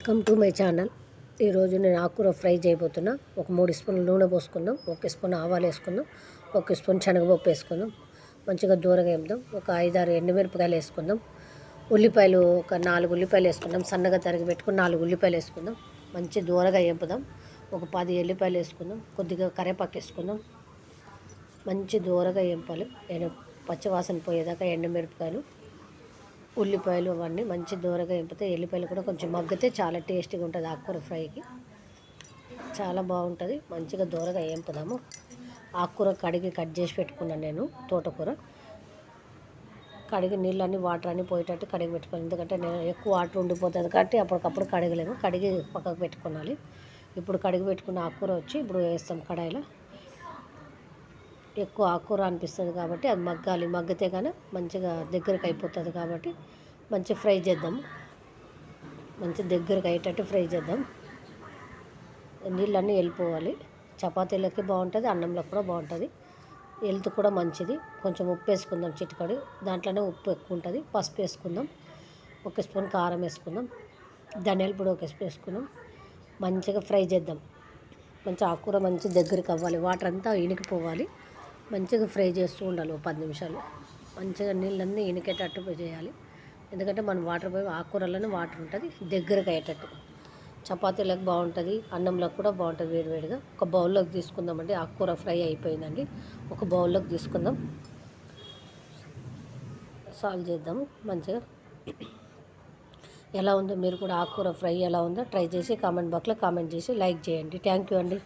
Welcome to my channel ఈరోజు నేను ఆకుకూర ఫ్రై చేయబోతున్నా. ఒక మూడు స్పూన్లు నూనె పోసుకుందాం. ఒక స్పూన్ ఆవాలు వేసుకుందాం. ఒక స్పూన్ శనగపప్పు వేసుకుందాం. మంచిగా దూరగా వేద్దాం ఒక ఐదారు ఎండుమిరపకాయలు వేసుకుందాం. ఉల్లిపాయలు ఒక నాలుగు ఉల్లిపాయలు వేసుకుందాం. సన్నగా తరిగి పెట్టుకుని నాలుగు ఉల్లిపాయలు వేసుకుందాం. మంచి దూరగా వేపుదాం. ఒక పది ఎల్లిపాయలు వేసుకుందాం. కొద్దిగా కరివేపాకు వేసుకుందాం. మంచి దూరగా వేపాలి. నేను పచ్చివాసన పోయేదాకా ఎండుమిరపకాయలు ఉల్లిపాయలు అవన్నీ మంచి దూరగా వేపితే ఎల్లిపాయలు కూడా కొంచెం మగ్గితే చాలా టేస్టీగా ఉంటుంది ఆకుకూర ఫ్రైకి. చాలా బాగుంటుంది. మంచిగా దూరగా వేపుదాము. ఆకుకూర కడిగి కట్ చేసి పెట్టుకున్నాను నేను తోటకూర. కడిగి నీళ్ళన్నీ వాటర్ అన్నీ పోయేటట్టు కడిగి పెట్టుకోవాలి. ఎందుకంటే నేను ఎక్కువ వాటర్ ఉండిపోతుంది కాబట్టి అప్పటికప్పుడు కడగలేము కడిగి పక్కకు పెట్టుకోవాలి ఇప్పుడు కడిగి పెట్టుకున్న ఆకుకూర వచ్చి ఇప్పుడు వేస్తాం కడాయిలో. ఎక్కువ ఆకుకూర అనిపిస్తుంది కాబట్టి అది మగ్గాలి. మగ్గితే కానీ మంచిగా దగ్గరకు అయిపోతుంది కాబట్టి మంచి ఫ్రై చేద్దాం. మంచి దగ్గరకు అయ్యేటట్టు ఫ్రై చేద్దాం. నీళ్ళన్నీ వెళ్ళిపోవాలి. చపాతీలకి బాగుంటుంది అన్నంలో కూడా బాగుంటుంది. హెల్త్ కూడా మంచిది. కొంచెం ఉప్పు వేసుకుందాం చిటికడి. దాంట్లోనే ఉప్పు ఎక్కువ ఉంటుంది. పసుపు వేసుకుందాం. ఒక స్పూన్ కారం వేసుకుందాం. ధనియాల పొడి ఒక స్పూన్ వేసుకుందాం. మంచిగా ఫ్రై చేద్దాం. మంచి ఆకుకూర మంచి దగ్గరికి అవ్వాలి. వాటర్ అంతా ఇనికిపోవాలి. మంచిగా ఫ్రై చేస్తూ ఉండాలి ఒక పది నిమిషాలు. మంచిగా నీళ్ళన్నీ ఇనికేటట్టు చేయాలి. ఎందుకంటే మనం వాటర్ పోయి ఆకుకూరలోనే వాటర్ ఉంటుంది దగ్గరకు అయ్యేటట్టు. చపాతీలకు బాగుంటుంది అన్నంలోకి కూడా బాగుంటుంది వేడివేడిగా. ఒక బౌల్లోకి తీసుకుందామండి ఆకుకూర ఫ్రై అయిపోయిందండి. ఒక బౌల్లోకి తీసుకుందాం. సాల్వ్ చేద్దాము మంచిగా. ఎలా ఉందో మీరు కూడా ఆకుకూర ఫ్రై ఎలా ఉందో ట్రై చేసి కామెంట్ బాక్స్లో కామెంట్ చేసి లైక్ చేయండి. థ్యాంక్ యూ అండి.